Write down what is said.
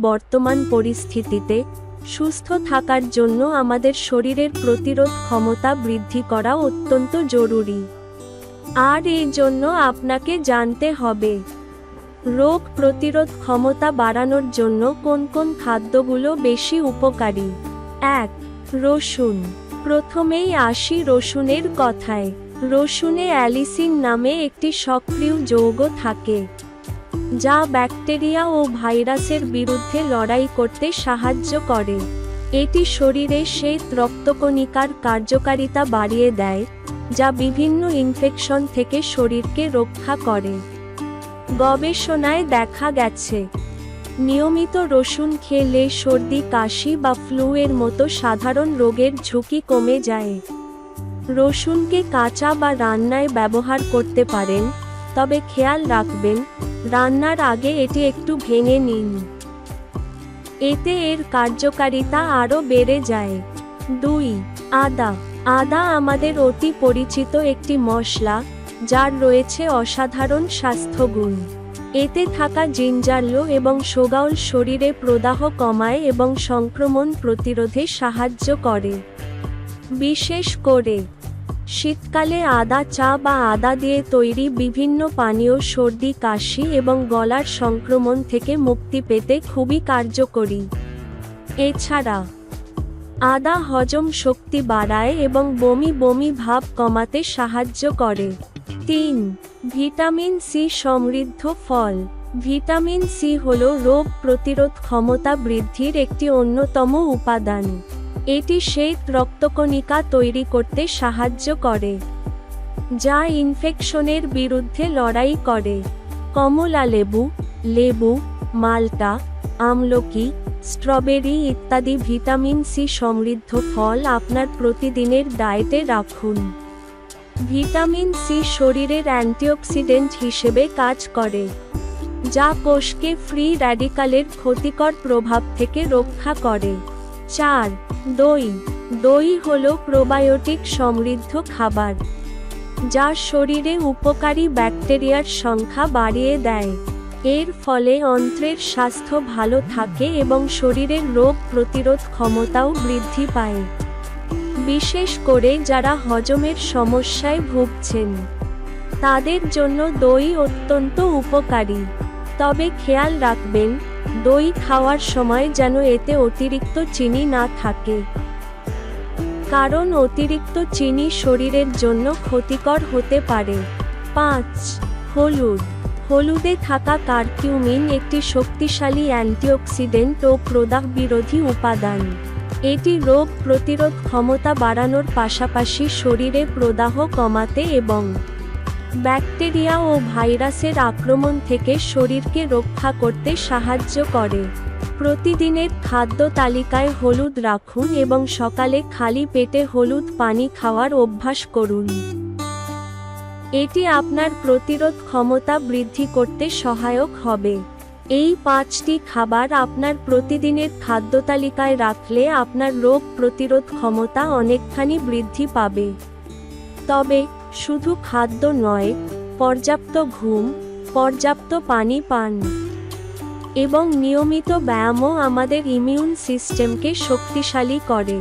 বর্তমান পরিস্থিতিতে সুস্থ থাকার জন্য আমাদের শরীরের প্রতিরোধ ক্ষমতা বৃদ্ধি করা অত্যন্ত জরুরি। আর এই জন্য আপনাকে জানতে হবে, রোগ প্রতিরোধ ক্ষমতা বাড়ানোর জন্য কোন কোন খাদ্যগুলো বেশি উপকারী? এক, রসুন। প্রথমেই আসি রসুনের কথায়। রসুনে অ্যালিসিন নামে একটি সক্রিয় যৌগ থাকে। যা ব্যাকটেরিয়া ও ভাইরাসের বিরুদ্ধে লড়াই করতে সাহায্য করে। এটি শরীরে শ্বেত রক্তকণিকার কার্যকারিতা বাড়িয়ে দেয়, যা বিভিন্ন ইনফেকশন থেকে শরীরকে রক্ষা করে। গবেষণায় দেখা গেছে, নিয়মিত রসুন খেলে সর্দি, কাশি বা ফ্লু এর মতো সাধারণ রোগের ঝুঁকি কমে যায়। রসুনকে কাঁচা বা রান্নায় ব্যবহার করতে পারেন তবে খেয়াল রাখবেন, রান্নার আগে এটি একটু ভেঙে নিন। এতে এর কার্যকারিতা আরও বেড়ে যায়। দুই, আদা। আদা আমাদের অতি পরিচিত একটি মশলা, যার রয়েছে অসাধারণ স্বাস্থ্যগুণ। এতে থাকা জিঞ্জারল এবং সোগাউল শরীরে প্রদাহ কমায় এবং সংক্রমণ প্রতিরোধে সাহায্য করে। বিশেষ করে শীতকালে আদা চা বা আদা দিয়ে তৈরি বিভিন্ন পানীয় সর্দি, কাশি এবং গলার সংক্রমণ থেকে মুক্তি পেতে খুবই কার্যকরী। এছাড়া, আদা হজম শক্তি বাড়ায় এবং বমি বমি ভাব কমাতে সাহায্য করে। তিন, ভিটামিন সি সমৃদ্ধ ফল। ভিটামিন সি হল রোগ প্রতিরোধ ক্ষমতা বৃদ্ধির একটি অন্যতম উপাদান। এটি শ্বেত রক্তকণিকা তৈরি করতে সাহায্য করে, যা ইনফেকশনের বিরুদ্ধে লড়াই করে। কমলা লেবু লেবু, মাল্টা, আমলকি, স্ট্রবেরি ইত্যাদি ভিটামিন সি সমৃদ্ধ ফল আপনার প্রতিদিনের ডায়েটে রাখুন। ভিটামিন সি শরীরের অ্যান্টিঅক্সিডেন্ট হিসেবে কাজ করে, যা কোষকে ফ্রি র্যাডিকালের ক্ষতিকর প্রভাব থেকে রক্ষা করে। চার, দই। দই হল প্রোবায়োটিক সমৃদ্ধ খাবার, যা শরীরে উপকারী ব্যাকটেরিয়ার সংখ্যা বাড়িয়ে দেয়। এর ফলে অন্ত্রের স্বাস্থ্য ভালো থাকে এবং শরীরের রোগ প্রতিরোধ ক্ষমতাও বৃদ্ধি পায়। বিশেষ করে যারা হজমের সমস্যায় ভুগছেন, তাদের জন্য দই অত্যন্ত উপকারী। তবে খেয়াল রাখবেন দই খাওয়ার সময় যেন এতে অতিরিক্ত চিনি না থাকে। কারণ অতিরিক্ত চিনি শরীরের জন্য ক্ষতিকর হতে পারে। পাঁচ, হলুদ। হলুদে থাকা কার্কিউমিন একটি শক্তিশালী অ্যান্টিঅক্সিডেন্ট ও প্রদাহ বিরোধী উপাদান। এটি রোগ প্রতিরোধ ক্ষমতা বাড়ানোর পাশাপাশি শরীরে প্রদাহ কমাতে এবং ব্যাকটেরিয়া ও ভাইরাসের আক্রমণ থেকে শরীরকে রক্ষা করতে সাহায্য করে। প্রতিদিনের খাদ্য তালিকায় হলুদ রাখুন এবং সকালে খালি পেটে হলুদ পানি খাওয়ার অভ্যাস করুন। এটি আপনার প্রতিরোধ ক্ষমতা বৃদ্ধি করতে সহায়ক হবে। এই পাঁচটি খাবার আপনার প্রতিদিনের খাদ্য তালিকায় রাখলে আপনার রোগ প্রতিরোধ ক্ষমতা অনেকখানি বৃদ্ধি পাবে। তবে শুধু খাদ্য নয়, পর্যাপ্ত ঘুম, পর্যাপ্ত পানি পান এবং নিয়মিত ব্যায়ামও আমাদের ইমিউন সিস্টেমকে শক্তিশালী করে।